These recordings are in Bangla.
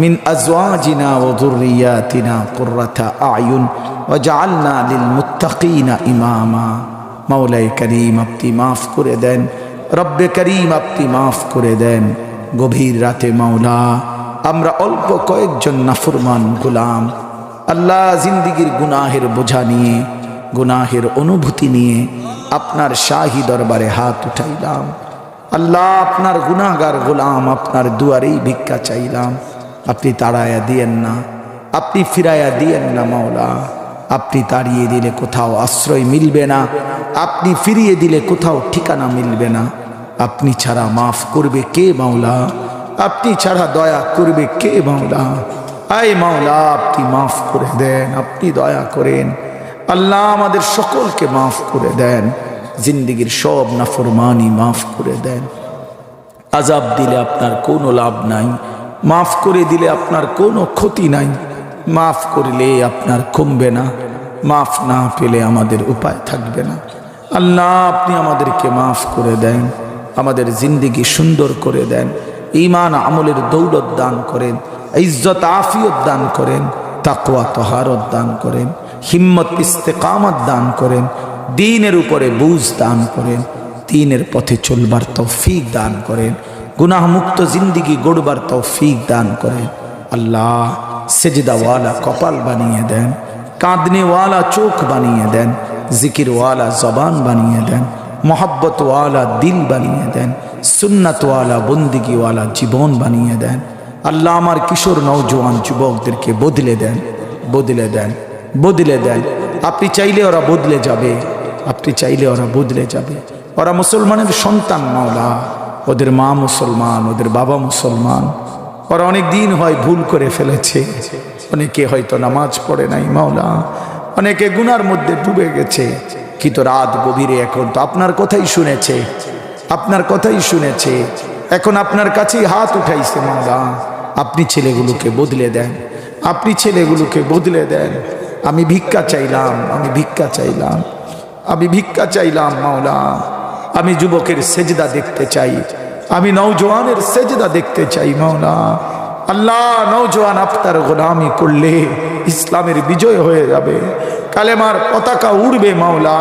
মিন আজওয়াজিনা ও দুর্রিয়াতিনা কুররাতা আয়ুন ও জাআলনা লিল মুত্তাকিনা ইমামা। মাওলাই করিম, আপনি মাফ করে দেন। রব্বে করিম, আপনি মাফ করে দেন। গভীর রাতে মাওলা, আমরা অল্প কয়েকজন নাফরমান গোলাম। আল্লাহ জিন্দিগির গুনাহের বোঝা নিয়ে, গুনাহের অনুভূতি নিয়ে আপনার শাহি দরবারে হাত উঠাইলাম। আল্লাহ আপনার গুনাগার গোলাম, আপনার দুয়ারেই ভিক্ষা চাইলাম। আপনি তাড়াইয়া দিয়েন না। আপনি ফিরাইয়া দিয়েন না, মাওলা। আপনি তাড়িয়ে দিলে কোথাও আশ্রয় মিলবে না। আপনি ফিরিয়ে দিলে কোথাও ঠিকানা মিলবে না। আপনি ছাড়া মাফ করবে কে, মাওলা? আপনি ছাড়া দয়া করবে কে, মাওলা? আয়, মাওলা, আপনি মাফ করে দেন, আপনি দয়া করেন। আল্লাহ আমাদের সকলকে মাফ করে দেন। জিন্দিগির সব নাফরমানি মাফ করে দেন। আজাব দিলে আপনার কোনো লাভ নাই। মাফ করে দিলে আপনার কোনো ক্ষতি নাই। মাফ করলে আপনার কমবে না। মাফ না পেলে আমাদের উপায় থাকবে না। আল্লাহ, আপনি আমাদেরকে মাফ করে দেন, আমাদের জিন্দিগি সুন্দর করে দেন ইমান আমলের দৌলত দান করেন, ইজ্জত আফিয়ত দান করেন তাকুয়া তহারত দান করেন, হিম্মত ইস্তেকামত দান করেন, দিনের উপরে বুঝ দান করেন, দিনের পথে চলবার তৌফিক দান করেন গুনাহমুক্ত জিন্দিগি গড়বার তৌফিক দান করেন। আল্লাহ সেজদাওয়ালা কপাল বানিয়ে দেন, কাঁদনেওয়ালা চোখ বানিয়ে দেন, জিকিরওয়ালা জবান বানিয়ে দেন, মোহাব্বতওয়ালা দিল বানিয়ে দেন, সুন্নাতওয়ালা বন্দিগিওয়ালা জীবন বানিয়ে দেন। আল্লাহ আমার কিশোর নৌজওয়ান যুবকদেরকে বদলে দেন বদলে দেন বদলে দেন। আপনি চাইলে ওরা বদলে যাবে, আপনি চাইলে ওরা বদলে যাবে। ওরা মুসলমানের সন্তান মাওলা। ওদের মা মুসলমান, ওদের বাবা মুসলমান। ওরা অনেক দিন হয় ভুল করে ফেলেছে। অনেকে হয়তো নামাজ পড়ে নাই, মাওলা। অনেকে গুনার মধ্যে ডুবে গেছে। কিন্তু রাত গভীরে এখন? তো আপনার কথাই শুনেছে। আপনার কথাই শুনেছে। এখন আপনার কাছেই হাত উঠাইছে, মাওলা। আপনি ছেলেগুলোকে বদলে দেন। আপনি ছেলেগুলোকে বদলে দেন। আমি ভিক্ষা চাইলাম, আমি ভিক্ষা চাইলাম। আমি ভিক্ষা চাইলাম, মাওলা। আমি যুবকের সেজদা দেখতে চাই। আমি নৌজওয়ানের সেজদা দেখতে চাই, মাওলা। আল্লাহ নৌজওয়ান আফতার গোলামি করলে ইসলামের বিজয় হয়ে যাবে। কালেমার পতাকা উড়বে, মাওলা।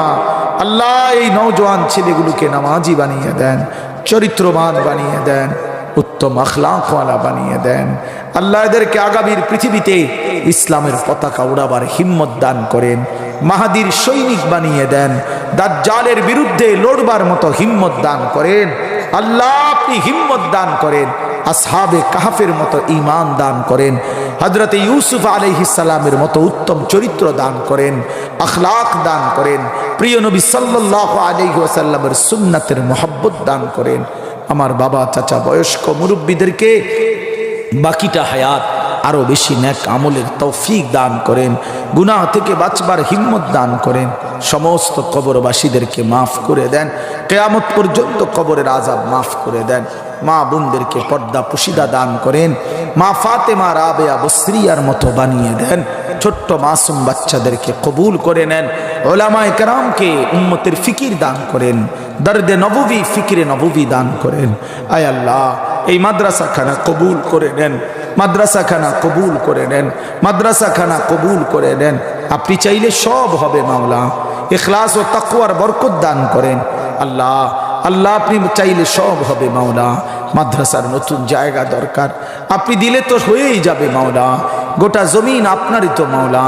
আল্লাহ, এই নৌজওয়ান ছেলেগুলোকে নামাজি বানিয়ে দেন, চরিত্রবান বানিয়ে দেন। উত্তম আখলাকওয়ালা বানিয়ে দেন। আল্লাহ এদেরকে আগামীর পৃথিবীতে ইসলামের পতাকা উড়াবার হিম্মত দান করেন। মাহাদির সৈনিক বানিয়ে দেন। দাজ্জালের বিরুদ্ধে লড়বার মতো হিম্মত দান করেন। আল্লাহ আপনি হিম্মত দান করেন। আসহাবে কাহাফের মতো ইমান দান করেন। হজরত ইউসুফ আলহিসাল্লামের মতো উত্তম চরিত্র দান করেন। আখলাক দান করেন। প্রিয় নবী সাল্লাহ আলহিসাল্লামের সুন্নাতের মোহাব্বত দান করেন। আমার বাবা, চাচা, বয়স্ক মুরব্বীদেরকে বাকিটা হায়াত আরও বেশি ন্যাক আমলের তৌফিক দান করেন, গুনাহ থেকে বাঁচবার হিম্মত দান করেন, সমস্ত কবরবাসীদেরকে মাফ করে দেন, কেয়ামত পর্যন্ত কবরের আজাব মাফ করে দেন, মা বোনদেরকে পর্দা পুশিদা দান করেন, মা ফাতেমা, রাবেয়া, বসরিয়ার মতো বানিয়ে দেন, ছোট্ট মাসুম বাচ্চাদেরকে কবুল করে নেন, ওলামায় কেরামকে উম্মতের ফিকির দান করেন। দর্দে নববী, ফিকিরে নববী দান করেন। আয় আল্লাহ, এই মাদ্রাসাখানা কবুল করে নেন, মাদ্রাসাখানা কবুল করে নেন, মাদ্রাসাখানা কবুল করে নেন। আপনি চাইলে সব হবে মাওলা এখলাস ও তাকুয়ার বরকত দান করেন। আল্লাহ আল্লাহ আপনি চাইলে সব হবে মাওলা, মাদ্রাসার নতুন জায়গা দরকার। আপনি দিলে তো হয়েই যাবে মাওলা, গোটা জমিন আপনারই তো মাওলা।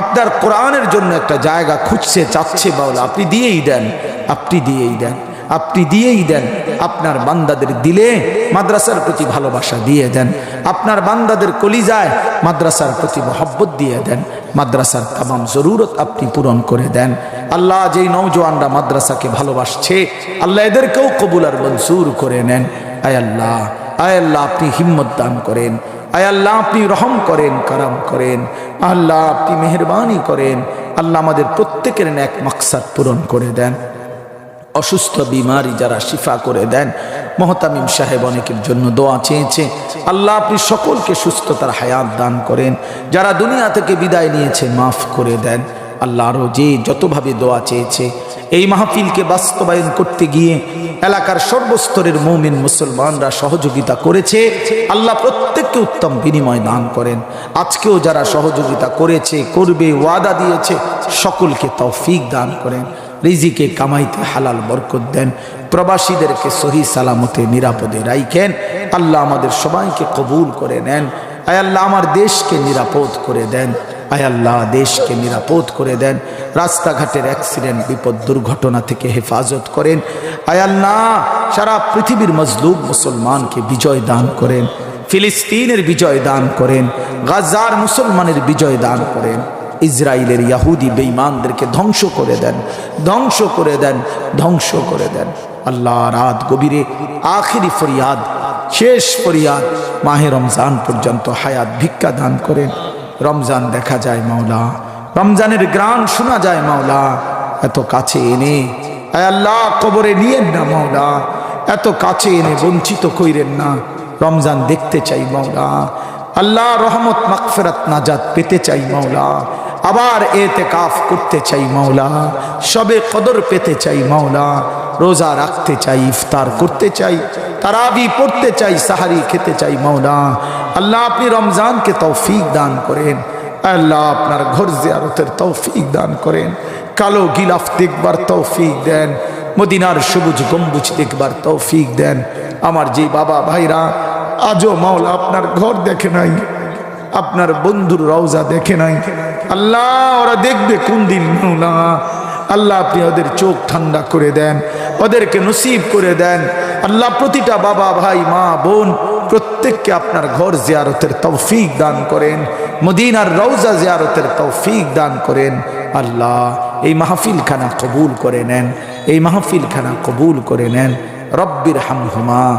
আপনার কোরআনের জন্য একটা জায়গা খুঁজছে, চাচ্ছে মাওলা, আপনি দিয়েই দেন। আপনি দিয়েই দেন, আপনি দিয়েই দেন। আপনার বান্দাদের দিলে মাদ্রাসার প্রতি ভালোবাসা দিয়ে দেন। আপনার বান্দাদের কলিজায় মাদ্রাসার প্রতি মহব্বত দিয়ে দেন। মাদ্রাসার তামাম জরুরত আপনি পূরণ করে দেন। আল্লাহ যেই নৌজওয়ানরা মাদ্রাসাকে ভালোবাসছে, আল্লাহ এদেরকেও কবুল আর মনসুর করে নেন। আয় আল্লাহ আয় আল্লাহ, আপনি হিম্মত দান করেন। আয় আল্লাহ, আপনি রহম করেন, কারাম করেন। আল্লাহ, আপনি মেহরবানি করেন। আল্লাহ আমাদের প্রত্যেকের এক মাকসাদ পূরণ করে দেন। অসুস্থ বিমারি যারা শিফা করে দেন, মহতামিম সাহেব অনেকের জন্য দোয়া চেয়েছে, আল্লাহ আপনি সকলকে সুস্থতার হায়াত দান করেন, যারা দুনিয়া থেকে বিদায় নিয়েছে মাফ করে দেন, আল্লাহ আরও যে যতভাবে দোয়া চেয়েছে, এই মাহফিলকে বাস্তবায়ন করতে গিয়ে এলাকার সর্বস্তরের মৌমিন মুসলমানরা সহযোগিতা করেছে, আল্লাহ প্রত্যেককে উত্তম বিনিময় দান করেন। আজকেও যারা সহযোগিতা করেছে, করবে, ওয়াদা দিয়েছে, সকলকে তৌফিক দান করেন। রিজিকে কামাইতে হালাল বরকত দেন, প্রবাসীদেরকে সহি সালামতে, নিরাপদে রাইখেন। আল্লাহ আমাদের সবাইকে কবুল করে নেন। আয় আল্লাহ আমার দেশকে নিরাপদ করে দেন। আয় আল্লাহ দেশকে নিরাপদ করে দেন। রাস্তাঘাটের অ্যাক্সিডেন্ট, বিপদ, দুর্ঘটনা থেকে হেফাজত করেন। আয় আল্লাহ সারা পৃথিবীর মজলুম মুসলমানকে বিজয় দান করেন। ফিলিস্তিনের বিজয় দান করেন। গাজার মুসলমানের বিজয় দান করেন। ইসরায়েলের ইয়াহুদি বেঈমানদেরকে ধ্বংস করে দেন, ধ্বংস করে দেন, ধ্বংস করে দেন। আল্লাহ রাত গভীরে, আখিরি ফরিয়াদ, শেষ ফরিয়াদ, মাহে রমজান পর্যন্ত হায়াত ভিক্ষা দান করেন। রমজান দেখা যায় মাওলা, রমজানের গ্রান শোনা যায় মাওলা। এত কাছে এনে আল্লাহ কবরে নিয়েন না মাওলা। এত কাছে এনে বঞ্চিত কইরেন না। রমজান দেখতে চাই মাওলা। আল্লাহ রহমত মাকফেরাত নাজাত পেতে চাই মাওলা। আবার এতে কাফ করতে চাই মাওলা, সবে কদর পেতে চাই মাওলা, রোজা রাখতে চাই, ইফতার করতে চাই, তারাবি পড়তে চাই, সাহারি খেতে চাই মাওলা। আল্লাহ আপনি রমজানকে তৌফিক দান করেন, আল্লাহ আপনার ঘর জিয়ারতের তৌফিক দান করেন, কালো গিলাফ দেখবার তৌফিক দেন, মদিনার সবুজ গম্বুজ দেখবার তৌফিক দেন। আমার যে বাবা ভাইরা, আজও মাওলা আপনার ঘর দেখে নাই আপনার বন্ধুর রওজা দেখে নাই। আল্লাহ, ওরা দেখবে কোন দিন মাওলা। আল্লাহ, আপনি ওদের চোখ ঠান্ডা করে দেন, ওদেরকে নসিব করে দেন। আল্লাহ, প্রতিটা বাবা, ভাই, মা, বোন, প্রত্যেককে আপনার ঘর জিয়ারতের তৌফিক দান করেন, মদিনার রওজা জিয়ারতের তৌফিক দান করেন। আল্লাহ, এই মাহফিলখানা কবুল করে নেন, এই মাহফিলখানা কবুল করে নেন। রব্বির হামহুমা